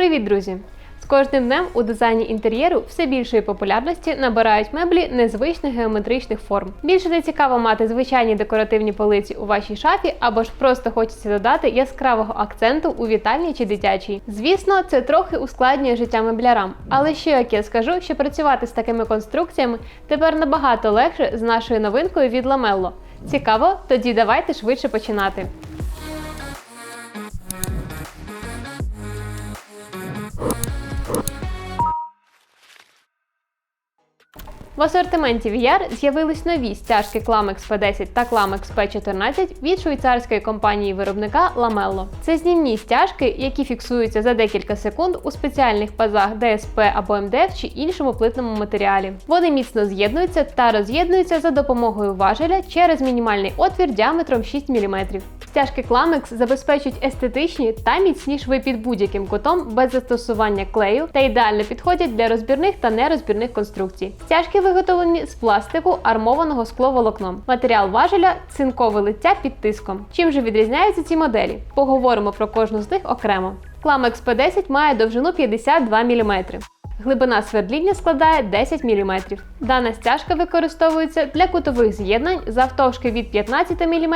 Привіт, друзі! З кожним днем у дизайні інтер'єру все більшої популярності набирають меблі незвичних геометричних форм. Більше не цікаво мати звичайні декоративні полиці у вашій шафі, або ж просто хочеться додати яскравого акценту у вітальні чи дитячій. Звісно, це трохи ускладнює життя меблярам, але ще як я скажу, що працювати з такими конструкціями тепер набагато легше з нашою новинкою від Ламелло. Цікаво? Тоді давайте швидше починати. В асортименті VR з'явились нові стяжки Clamex P10 та Clamex P14 від швейцарської компанії виробника Lamello. Це знімні стяжки, які фіксуються за декілька секунд у спеціальних пазах DSP або MDF чи іншому плитному матеріалі. Вони міцно з'єднуються та роз'єднуються за допомогою важеля через мінімальний отвір діаметром 6 мм. Стяжки Clamex забезпечують естетичні та міцні шви під будь-яким кутом без застосування клею та ідеально підходять для розбірних та нерозбірних конструкцій. Стяжки виготовлені з пластику армованого скловолокном. Матеріал важеля цинкове лиття під тиском. Чим же відрізняються ці моделі? Поговоримо про кожну з них окремо. Клама P10 має довжину 52 мм. Глибина свердління складає 10 мм. Дана стяжка використовується для кутових з'єднань завтовшки від 15 мм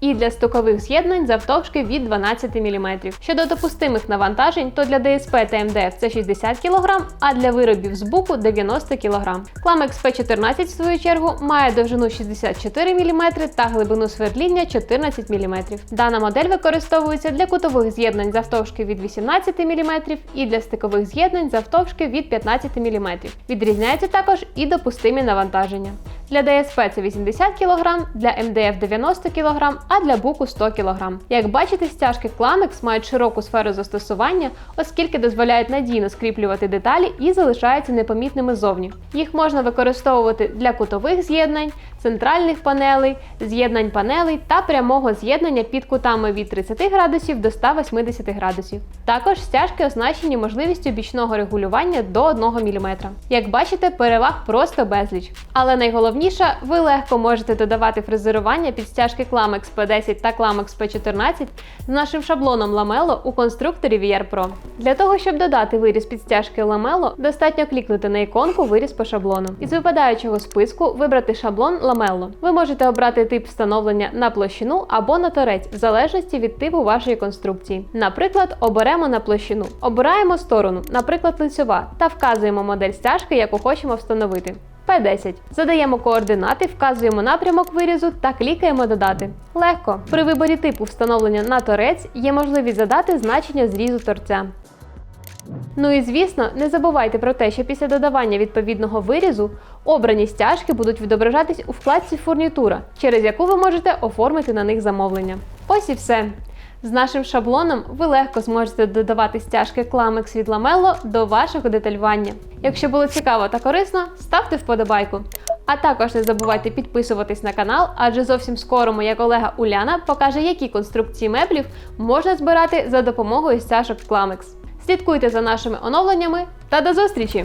і для стокових з'єднань завтовшки від 12 мм. Щодо допустимих навантажень, то для ДСП та МДФ це 60 кг, а для виробів з буку 90 кг. Clamex P14, в свою чергу, має довжину 64 мм та глибину свердління 14 мм. Дана модель використовується для кутових з'єднань завтовшки від 18 мм і для стикових з'єднань завтовшки від 15 мм. Відрізняються також і допустимі навантаження. Для ДСП це 80 кг, для МДФ 90 кг, а для буку 100 кг. Як бачите, стяжки Clamex мають широку сферу застосування, оскільки дозволяють надійно скріплювати деталі і залишаються непомітними зовні. Їх можна використовувати для кутових з'єднань, центральних панелей, з'єднань панелей та прямого з'єднання під кутами від 30 градусів до 180 градусів. Також стяжки оснащені можливістю бічного регулювання до 1 мм. Як бачите, переваг просто безліч. Але найголовніше, ви легко можете додавати фрезерування під стяжки Clamex P10 та Clamex P14 з нашим шаблоном Lamello у конструкторі VR Pro. Для того, щоб додати виріз під стяжки Lamello, достатньо клікнути на іконку Виріз по шаблону. Із випадаючого списку вибрати шаблон Lamello. Ви можете обрати тип встановлення на площину або на торець, в залежності від типу вашої конструкції. Наприклад, оберемо на площину. Обираємо сторону, наприклад, лицьова, та вказуємо модель стяжки, яку хочемо встановити. P10. Задаємо координати, вказуємо напрямок вирізу та клікаємо Додати. Легко. При виборі типу встановлення на торець є можливість задати значення зрізу торця. Ну і звісно, не забувайте про те, що після додавання відповідного вирізу обрані стяжки будуть відображатись у вкладці Фурнітура, через яку ви можете оформити на них замовлення. Ось і все. З нашим шаблоном ви легко зможете додавати стяжки Clamex від Lamello до вашого деталювання. Якщо було цікаво та корисно, ставте вподобайку. А також не забувайте підписуватись на канал, адже зовсім скоро моя колега Уляна покаже, які конструкції меблів можна збирати за допомогою стяжок Clamex. Слідкуйте за нашими оновленнями та до зустрічі!